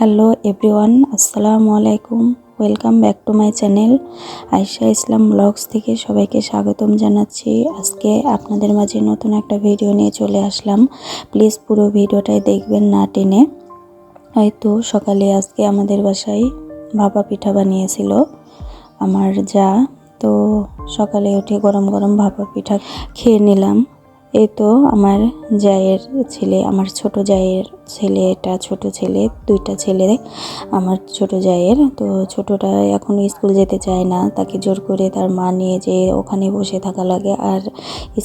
Hello everyone, আসসালামু আলাইকুম। Welcome back to my channel Ayesha Islam blogs থেকে সবাইকে স্বাগতম জানাচ্ছি। আজকে আপনাদের মাঝে নতুন একটা ভিডিও নিয়ে চলে আসলাম। প্লিজ পুরো ভিডিওটাই দেখবেন না টেনে। হয়তো সকালে আজকে আমাদের বাসায় ভাপা পিঠা বানিয়েছিল আমার যা। তো সকালে উঠে গরম গরম ভাপা পিঠা খেয়ে নিলাম। এই তো আমার জায়ের ছেলে, আমার ছোট জায়ের ছেলে, এটা ছোট ছেলে, দুইটা ছেলে আমার ছোট জায়ের। তো ছোটটা এখন স্কুল যেতে চায় না, তাকে জোর করে তার মা নিয়ে যে ওখানে বসে থাকা লাগে। আর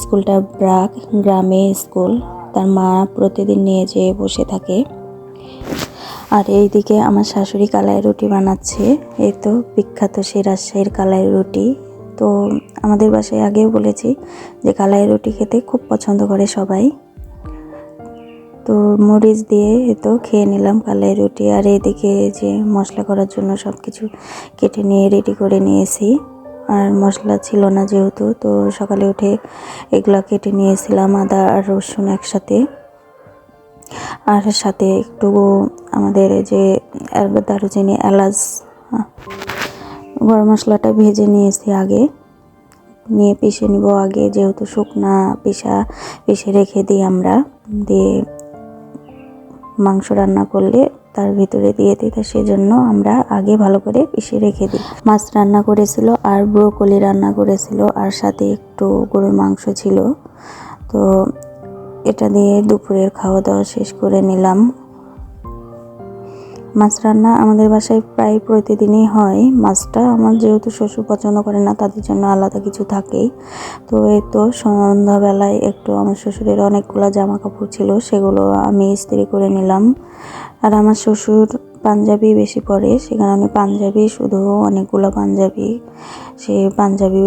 স্কুলটা ব্রাক গ্রামে স্কুল, তার মা প্রতিদিন নিয়ে যেয়ে বসে থাকে। আর এইদিকে আমার শাশুড়ি কালাই রুটি বানাচ্ছে, এই তো বিখ্যাত সেই রাজশাহীর কালাই রুটি। তো আমাদের বাসায় আগেও বলেছি যে কালাই রুটি খেতে খুব পছন্দ করে সবাই। তো মরিচ দিয়ে তো খেয়ে নিলাম কালাই রুটি। আর এদিকে যে মশলা করার জন্য সব কিছু কেটে নিয়ে রেডি করে নিয়েছি। আর মশলা ছিল না যেহেতু, তো সকালে উঠে এগুলো কেটে নিয়েছিলাম আদা আর রসুন একসাথে। আর সাথে একটু আমাদের যে দারুচিনি এলাচ গরম মশলাটা ভেজে নিয়েছি আগে। নিয়ে পিষে নিব আগে, যেহেতু শুকনা পিসা পিষে রেখে দিই আমরা। দিয়ে মাংস রান্না করলে তার ভিতরে দিয়ে দিই, তো সেজন্য আমরা আগে ভালো করে পিষে রেখে দিই। মাছ রান্না করেছিল আর ব্রোকলি রান্না করেছিল, আর সাথে একটু গরুর মাংস ছিল। তো এটা দিয়ে দুপুরের খাওয়া দাওয়া শেষ করে নিলাম। মাছ রান্না আমাদের বাসায় প্রায় প্রতিদিনই হয়। মাছটা আমার যেহেতু শ্বশুর পছন্দ করে না, তাদের জন্য আলাদা কিছু থাকেই। তো এই তো সন্ধ্যাবেলায় একটু আমার শ্বশুরের অনেকগুলো জামা কাপড় ছিল, সেগুলো আমি ইস্ত্রি করে নিলাম। আর আমার শ্বশুর পাঞ্জাবি বেশি পরে, সে কারণে পাঞ্জাবি, শুধু অনেকগুলো পাঞ্জাবি, সে পাঞ্জাবি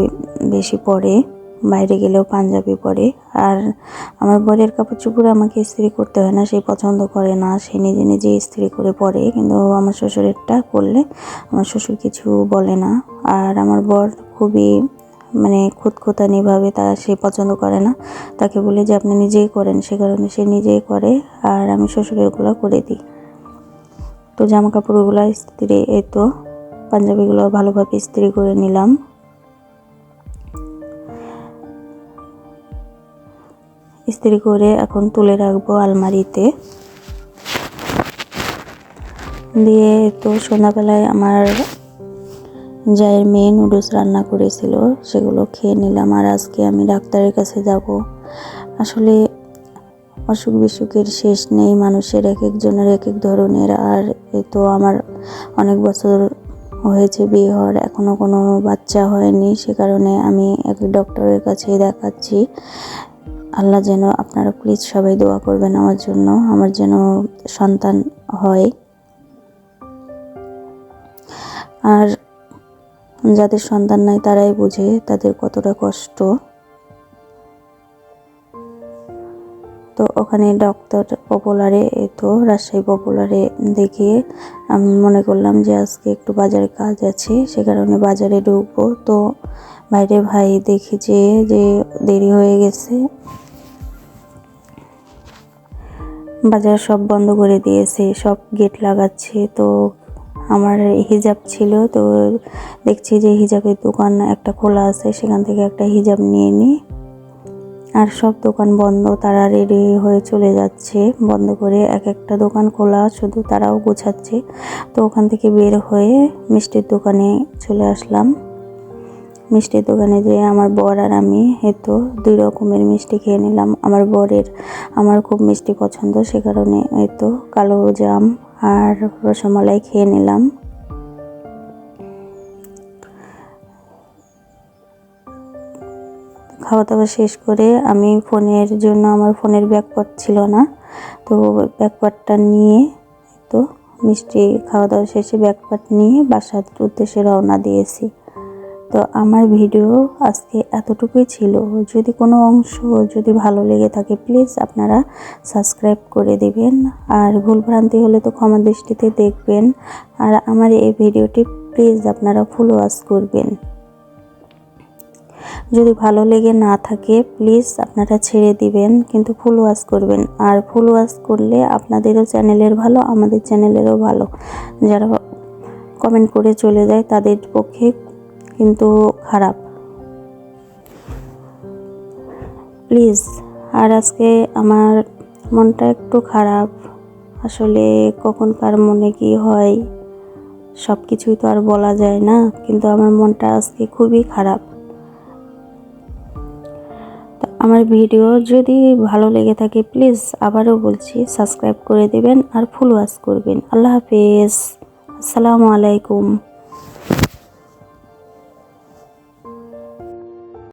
বেশি পরে। বাইরে গেলেও পাঞ্জাবি পরে। আর আমার বরের কাপড় চোপড় আমাকে ইস্ত্রি করতে হয় না, সে পছন্দ করে না, সে নিজে নিজে ইস্ত্রি করে পরে। কিন্তু আমার শ্বশুরেরটা করলে আমার শ্বশুর কিছু বলে না। আর আমার বর খুবই মানে খুঁতখুতানিভাবে তা সে পছন্দ করে না। তাকে বলে যে, আপনি নিজেই করেন। সে কারণে সে নিজেই করে, আর আমি শ্বশুরেরগুলো করে দিই। তো জামা কাপড়গুলো ইস্ত্রি, এই তো, পাঞ্জাবিগুলো ভালোভাবে ইস্ত্রি করে নিলাম। ইস্ত্রি করে এখন তুলে রাখব আলমারিতে। দিয়ে তো সন্ধ্যাবেলায় আমার জায়ের মেয়ে নুডলস রান্না করেছিল, সেগুলো খেয়ে নিলাম আর আজকে আমি ডাক্তারের কাছে যাব। আসলে অসুখ বিসুখের শেষ নেই, মানুষের এক একজনের এক এক ধরনের আর এ তো আমার অনেক বছর হয়েছে বিয়ে হওয়ার এখনও কোনো বাচ্চা হয়নি, সে কারণে আমি এক ডক্টরের কাছেই দেখাচ্ছি। আল্লাহ যেন আপনারা প্লিজ সবাই দোয়া করবেন আমার জন্য, আমার যেন সন্তান হয়। আর যাদের সন্তান নাই তারাই বুঝে তাদের কতটা কষ্ট। তো ওখানে ডক্টর পপুলারে তো রাজশাহী পপুলারে দেখিয়ে আমি মনে করলাম যে আজকে একটু বাজারে কাজ আছে, সে কারণে বাজারে ঢুকবো। তো বাইরে ভাই দেখি যে দেরি হয়ে গেছে। বাজার সব বন্ধ করে দিয়েছে, সব গেট লাগাচ্ছে। তো আমার হিজাব ছিল, তো দেখছি যে হিজাবের দোকান একটা খোলা আছে, সেখান থেকে একটা হিজাব নিয়ে নিই আর সব দোকান বন্ধ, তারা রেডি হয়ে চলে যাচ্ছে। বন্ধ করে এক একটা দোকান খোলা, শুধু তারাও গোছাচ্ছে। তো ওখান থেকে বের হয়ে মিষ্টির দোকানে চলে আসলাম। মিষ্টির দোকানে যেয়ে আমার বর আর আমি এতো দুই রকমের মিষ্টি খেয়ে নিলাম। আমার বরের আমার খুব মিষ্টি পছন্দ, সে কারণে এতো কালো জাম আর রসমালাই খেয়ে নিলাম। খাওয়া দাওয়া শেষ করে আমি ফোনের জন্য, আমার ফোনের ব্যাকপার্ট ছিল না, তো ব্যাকপার্টটা নিয়ে তো মিষ্টি খাওয়া দাওয়া শেষে ব্যাকপার্ট নিয়ে বাসার উদ্দেশ্যে রওনা দিয়েছি। তো আমার ভিডিও আজকে এতটুকুই ছিল। যদি কোনো অংশ যদি ভালো লেগে থাকে প্লিজ আপনারা সাবস্ক্রাইব করে দেবেন। আর ভুলভ্রান্তি হলে তো ক্ষমা দৃষ্টিতে দেখবেন। আর আমার এই ভিডিওটি প্লিজ আপনারা ফুল ওয়াশ করবেন। যদি ভালো লেগে না থাকে প্লিজ আপনারা ছেড়ে দিবেন, কিন্তু ফুল ওয়াশ করবেন। আর ফুল ওয়াশ করলে আপনাদেরও চ্যানেলের ভালো, আমাদের চ্যানেলেরও ভালো। যারা কমেন্ট করে চলে যায়, তাদের পক্ষে কিন্তু খারাপ। প্লিজ, আর আজকে আমার মনটা একটু খারাপ। আসলে কখন কার মনে কি হয় সব কিছুই তো আর বলা যায় না, কিন্তু আমার মনটা আজকে খুবই খারাপ। তো আমার ভিডিও যদি ভালো লেগে থাকে, প্লিজ আবারও বলছি, সাবস্ক্রাইব করে দেবেন আর ফুল ওয়াশ করবেন। আল্লাহ হাফেজ। আসসালামু আলাইকুম।